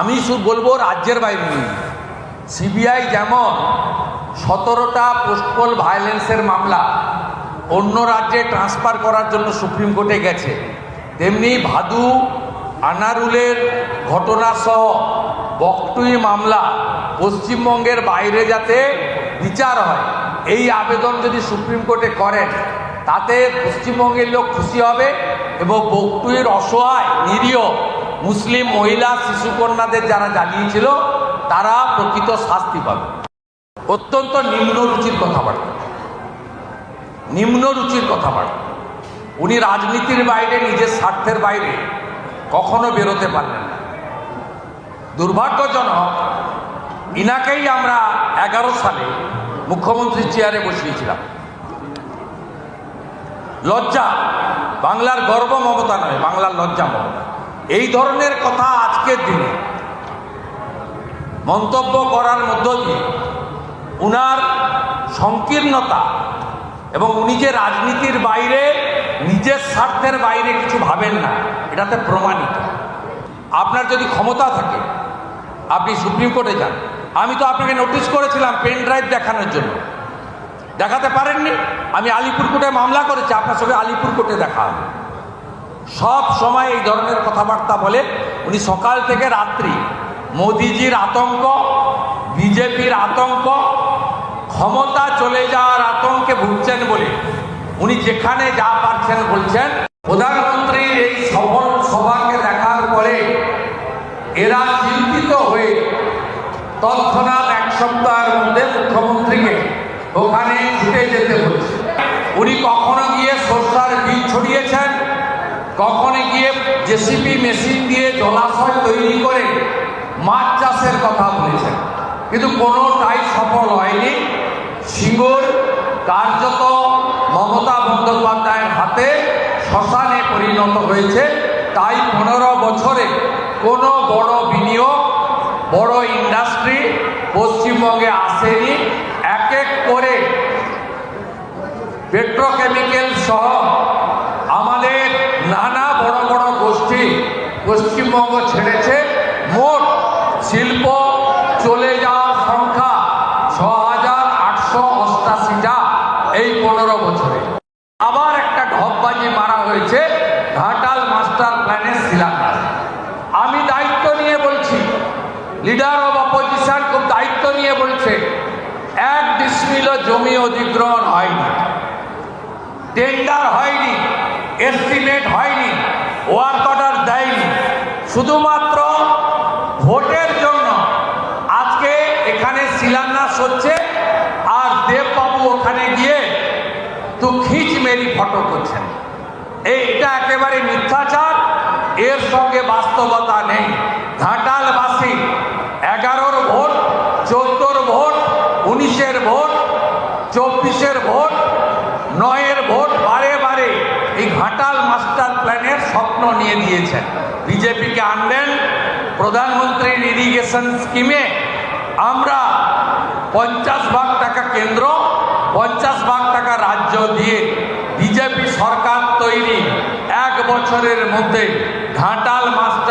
আমি শুধু বলব রাজ্যের বাইরে সিবিআই যেমন সতেরোটা পোস্টপোল ভায়োলেন্সের মামলা অন্য রাজ্যে ট্রান্সফার করার জন্য সুপ্রিম কোর্টে গেছে, তেমনি ভাদু, আনারুলের ঘটনাসহ বকটুই মামলা পশ্চিমবঙ্গের বাইরে যাতে বিচার হয়, এই আবেদন যদি সুপ্রিম কোর্টে করেন, তাতে পশ্চিমবঙ্গের লোক খুশি হবে এবং বকটুইয়ের অসহায়, নিরীহ মুসলিম মহিলা শিশুকন্যাদের যারা জ্বালিয়েছিল তারা প্রকৃত শাস্তি পাবে। অত্যন্ত নিম্ন রুচির কথাবার্তা। নিম্ন রুচির কথাবার্তা। উনি রাজনীতির বাইরে, নিজের স্বার্থের বাইরে কখনো বেরোতে পারলেন না। দুর্ভাগ্যজনক, ইনাকেই আমরা এগারো সালে মুখ্যমন্ত্রীর চেয়ারে বসিয়েছিলাম। লজ্জা, বাংলার গর্ব মমতা নয়, বাংলার লজ্জা মমতা। এই ধরনের কথা আজকের দিনে মন্তব্য করার মধ্য দিয়ে উনার সংকীর্ণতা এবং উনি যে রাজনীতির বাইরে, নিজের স্বার্থের বাইরে কিছু ভাবেন না, এটাতে প্রমাণিত। আপনার যদি ক্ষমতা থাকে, আপনি সুপ্রিম কোর্টে যান। আমি তো আপনাকে নোটিশ করেছিলাম পেন ড্রাইভ দেখানোর জন্য। দেখাতে পারেননি? আমি আলিপুর কোর্টে মামলা করেছি, আপনার সঙ্গে আলিপুর কোর্টে দেখা হবে। সব সময় এই ধরনের কথাবার্তা বলে। উনি সকাল থেকে রাত্রি মোদিজির আতঙ্ক, বিজেপির আতঙ্ক, ক্ষমতা চলে যাওয়ার আতঙ্কে ভুগছেন বলে। উনি যেখানে যা পারছেন বলছেন। প্রধানমন্ত্রীর এই সফল সভাকে দেখার পরে এরা চিন্তিত হয়ে তৎক্ষণাৎ এক সপ্তাহের মধ্যে মুখ্যমন্ত্রীকে ওখানে ছুটে যেতে হচ্ছে উনি কখনো গিয়ে সর্ষার বীজ কখনো গিয়ে জেসিপি মেশিন দিয়ে জলাশয় তৈরি করে মাছ চাষের কথা বলেছেন। কিন্তু কোনোটাই সফল হয়নি। সিঙ্গুর কার্যত মমতা বন্দ্যোপাধ্যায়ের হাতে শ্মশানে পরিণত হয়েছে। তাই পনেরো বছরে কোনো বড় বিনিয়োগ, বড় ইন্ডাস্ট্রি পশ্চিমবঙ্গে আসেনি। এক এক করে পেট্রোকেমিক্যাল সহ শিল্প চলে যাওয়ার সংখ্যা ছ হাজার আটশো অষ্টাশিটা এই পনেরো বছরে। আবার একটা ঢপবাজি মারা হয়েছে ঘাটাল মাস্টার প্ল্যানের শিলান্যাস। আমি দায়িত্ব নিয়ে বলছি, লিডার অব অপোজিশন খুব দায়িত্ব নিয়ে বলছে, এক ডিসমিল জমি অধিগ্রহণ হয়নি, টেন্ডার হয়নি, এস্টিমেট হয়নি, ওয়ার্ক অর্ডার দেয়নি, শুধুমাত্র ভোটের জন্য আজকে এখানে শিলান্যাস হচ্ছে আর দেববাবু ওখানে গিয়ে তো খিচ মেরি ফটো করছেন। এইটা একেবারে মিথ্যাচার, এর সঙ্গে বাস্তবতা নেই। ঘাটালবাসী, এগারোর ভোট, চোদ্দোর ভোট, উনিশের ভোট, চব্বিশের ভোট, নয়ের ভোট, বারে বারে এই ঘাটাল মাস্টার প্ল্যানের স্বপ্ন নিয়ে দিয়েছেন। বিজেপিকে আনলেন প্রধানমন্ত্রীর ইরিগেশন স্কিমে আমরা পঞ্চাশ ভাগ টাকা কেন্দ্র, পঞ্চাশ ভাগ টাকা রাজ্য দিয়ে বিজেপি সরকার তৈরি এক বছরের মধ্যে ঘাটাল মাস্টার